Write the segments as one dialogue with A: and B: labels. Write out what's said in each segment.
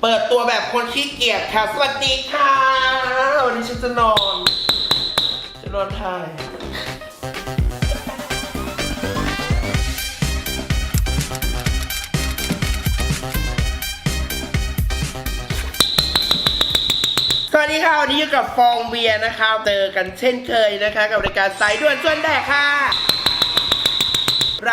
A: เปิดตัวแบบคนขี้เกียจค่ะ สวัสดีค่ะ วันนี้ฉันจะนอน จะนอนถ่ายสวัสดีค่ะ วันนี้อยู่กับฟองเบียร์นะคะ เจอกันเช่นเคยนะคะ กับรายการสายด่วนส่วนแดกค่ะ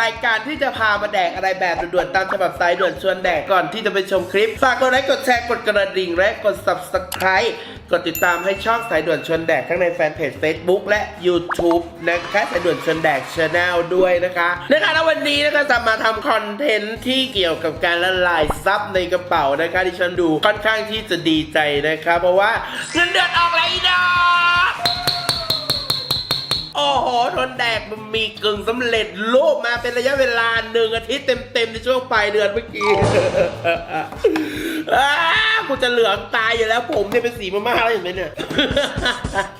A: รายการที่จะพามาแดกอะไรแบบด่วนๆตามฉบับสายด่วนชวนแดกก่อนที่จะไปชมคลิปฝากกดไลค์กดแชร์กดกระดิ่งและกด subscribe กดติดตามให้ช่องสายด่วนชวนแดกทั้งในแฟนเพจ Facebook และ YouTube นะคะสายด่วนชวนแดก Channel ด้วยนะคะนะคะแล้ววันนี้นะคะจะมาทำคอนเทนต์ที่เกี่ยวกับการละลายซับในกระเป๋านะคะที่ฉันดูค่อนข้างที่จะดีใจนะคะเพราะว่าเงินเดือนออกแล้วอีดอก โอ้โห ทนแดกมันมีกึ่งสำเร็จรูปมาเป็นระยะเวลาหนึ่งอาทิตย์เต็มๆในช่วงปลายเดือนเมื่อกี้อ้ากูจะเหลืองตายอยู่แล้วผมเนี่ยเป็นสีมาม่าแล้วเห็นไหมเนี่ย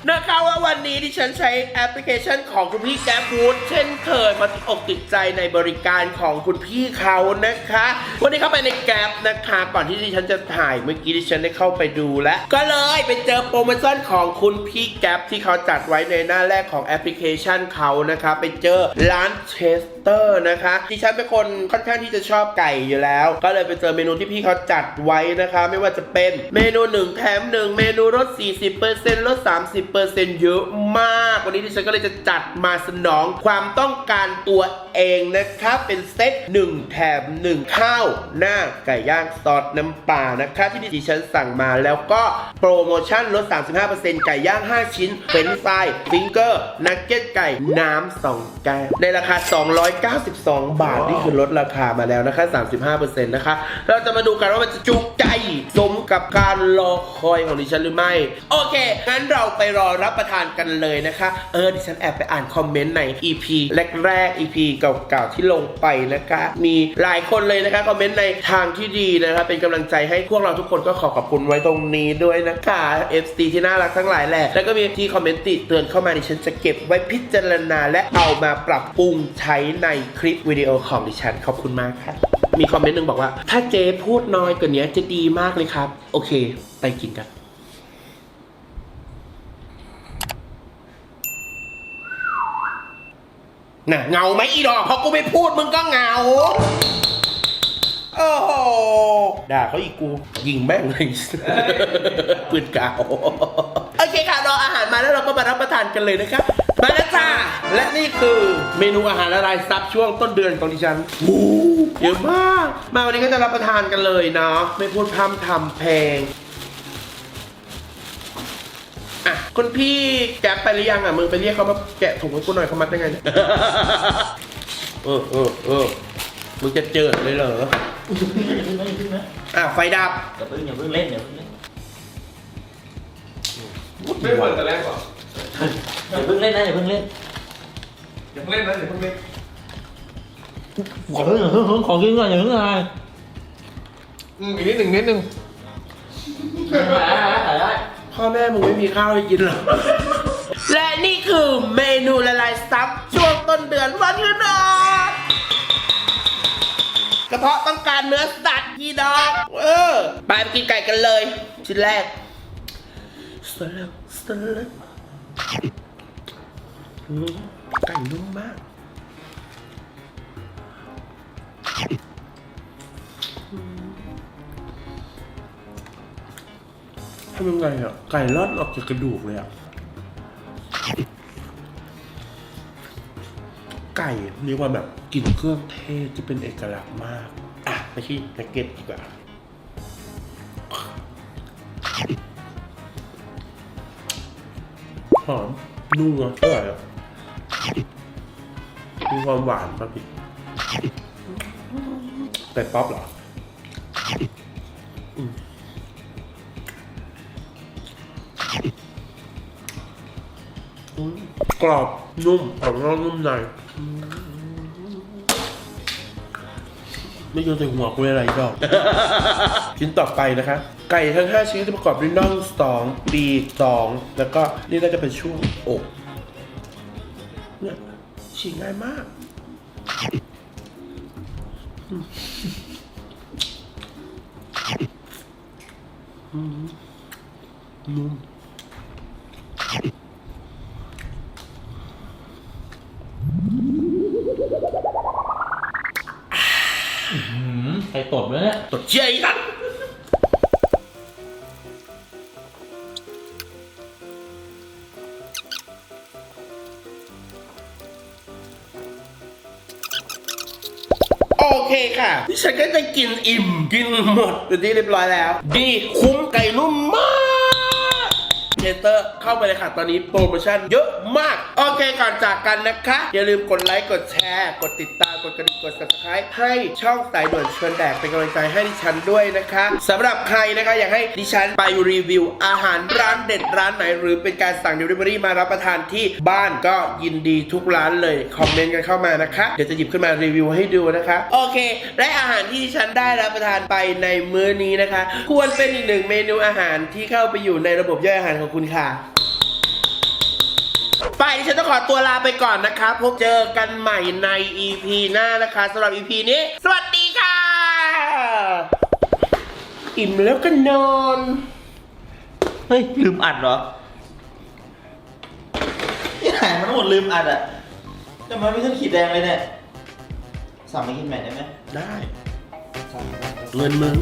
A: นะคะว่าวันนี้ที่ฉันใช้แอปพลิเคชันของคุณพี่แก๊ปฟูดเช่นเคยมาติดอกติดใจในบริการของคุณพี่เขานะคะ วันนี้เข้าไปในแก๊ปนะคะ ก่อนที่ดิฉันจะถ่ายเมื่อกี้ดิฉันได้เข้าไปดูแล้ว ก็เลยไปเจอโปรโมชั่นของคุณพี่แก๊ปที่เขาจัดไว้ในหน้าแรกของแอปลิเคชันเขานะคะไปเจอร้านเชสเตอร์นะคะดิฉันเป็นคนค่อนข้างที่จะชอบไก่อยู่แล้ว ก็เลยไปเจอเมนูที่พี่เขาจัดไว้นะคะ ไม่ว่าจะเป็นเมนูหนึ่งแถมหนึ่งเมนูลด 40%ลด 30%เยอะมาก วันนี้ดิฉันก็เลยจะจัดมาสนองความต้องการตัวเองนะคะเป็นเซต1 แถม 1 ข้าวหน้าไก่ย่างซอสน้ำปลานะคะ ที่ดิฉันสั่งมาแล้วก็โปรโมชั่นลด 35%ไก่ย่าง 5 ชิ้นเฟรนช์ฟรายฟิงเกอร์นักเก็ตไก่ น้ำ2แก้วในราคา 292 บาท นี่คือลดราคามาแล้วนะคะ 35%นะคะ เราจะมาดูกันว่ามันจะจุใจ สมกับการรอคอยของดิฉันหรือไม่ โอเค งั้นเราไปรอรับประทานกันเลยนะคะ เออ ดิฉันแอบไปอ่านคอมเมนต์ใน EP แรกๆ EP เก่าๆ ที่ลงไปนะคะ มีหลายคนเลยนะคะ คอมเมนต์ในทางที่ดีนะคะ เป็นกำลังใจให้พวกเราทุกคนก็ขอขอบคุณไว้ตรงนี้ด้วยนะคะ FC ที่น่ารักทั้งหลายแหละ แล้วก็มีที่คอมเมนต์ติเตือนเข้ามาดิฉันจะเก็บไว้พิจารณาและเอามาปรับปรุงใช้ในคลิปวิดีโอของดิฉัน ขอบคุณมากค่ะ มีคอมเมนต์หนึ่งบอกว่า ถ้าเจ๊พูดน้อยกว่านี้จะดีมากเลยครับ โอเค ไปกินกันน่ะเงาไหมอีดอกเพราะกูไม่พูดมึงก็เงาโอ้โหด่าเขาอีกกูยิงแม่งเลยปืนกาวโอเคค่ะรออาหารมาแล้วเราก็มารับประทานกันเลยนะครับ และนี่คือเมนูอาหารละลายซับช่วงต้นเดือนของดิฉันโอ้เยอะมาก มาวันนี้ก็จะรับประทานกันเลยเนาะไม่พูดพร่ำทำเพลงอะคุณพี่แกะไปหรือยังอะมึงไปเรียกเขามาแกะถุงให้กูหน่อยเขามัดได้ไงเนี่ยเออเออเออมึงจะเจอเลยเหรอ
B: อย่าเพิ่งนะอย่าเพิ่งนะ
A: อะไฟดับ
B: อย่าเพิ่งอย่าเพิ่งเล่นอย่าเพิ่งเล่น
C: ไม่เปิดแต่แรกก่อน
B: อย่าเพิ่งเล่นนะอย่าเพิ่งเล่น
C: อย่าเพิ่งเล่นนะอย่าเพิ่งเล่น
B: อย่าเพิ่งอย่าเพิ่งอย่าเพิ่งขอกินก่อนอย่าเพิ่งอะไร
C: อืมอีกนิดหนึ่งนิดหนึ่ง
B: ถ่ายได้
A: พ่อแม่มึงไม่มีข้าวให้กินหรอ และนี่คือเมนูละลายซับช่วงต้นเดือนวันเงินออกกระเพาะต้องการเนื้อสัตว์พี่ดอกเออไปไปกินไก่กันเลย ชิ้นแรกสลับสลับอืม ไก่นุ่มมากทำยังไงอะ ไก่รอนออกจากกระดูกเลยอะ ไก่เรียกว่าแบบกลิ่นเครื่องเทศที่เป็นเอกลักษณ์มาก อะไปที่นักเก็ตดีกว่าหอมนุ่มอะอร่อยอะ มีความหวานป่ะพี่ไก่ป๊อปเหรออกรอบนุ่มออกนอกนุ่มในไม่โยนใส่หัวกูอะไรดอก ชิ้นต่อไปนะคะ ไก่ทั้ง 5 ชิ้นจะประกอบด้วยน่องสองปีกสองแล้วก็นี่น่าจะเป็นช่วงอก ฉีกง่ายมาก
B: หืมใครตดเลยเนี่ย
A: ตดเจี๊ยอีกอะ โอเคค่ะดิฉันก็จะกินอิ่ม กินหมดเป็นที่เรียบร้อยแล้ว ดีคุ้มไก่นุ่มมาก เจเตอร์เข้าไปเลยค่ะ ตอนนี้โปรโมชั่นเยอะมาก โอเคก่อนจากกันนะคะ อย่าลืมกดไลค์ กดแชร์ กดติดตาม กดกระดิ่ง กด subscribe ให้ช่องสายด่วนชวนแดกเป็นกำลังใจให้ดิฉันด้วยนะคะสำหรับใครนะคะอยากให้ดิฉันไปรีวิวอาหารร้านเด็ดร้านไหน หรือเป็นการสั่ง Delivery มารับประทานที่บ้านก็ยินดีทุกร้านเลย คอมเมนต์กันเข้ามานะคะ เดี๋ยวจะหยิบขึ้นมารีวิวให้ดูนะคะ โอเค และอาหารที่ดิฉันได้รับประทานไปในมื้อนี้นะคะ ควรเป็นอีกหนึ่งเมนูอาหารที่เข้าไปอยู่ในระบบย่อยอาหารของคุณค่ะ ไปดิฉันต้องขอตัวลาไปก่อนนะคะพบเจอกันใหม่ใน EP หน้านะคะสำหรับ EP นี้ สวัสดีค่ะ อิ่มแล้วก็นอน
B: เฮ้ย ลืมอัดเหรอที่ไหนมันหมดลืมอัดอะแต่มันไม่ขึ้นขีดแดงเลยเนี่ยสั่งมากินใหม่ได้ไหม
A: ได้ เงินมึง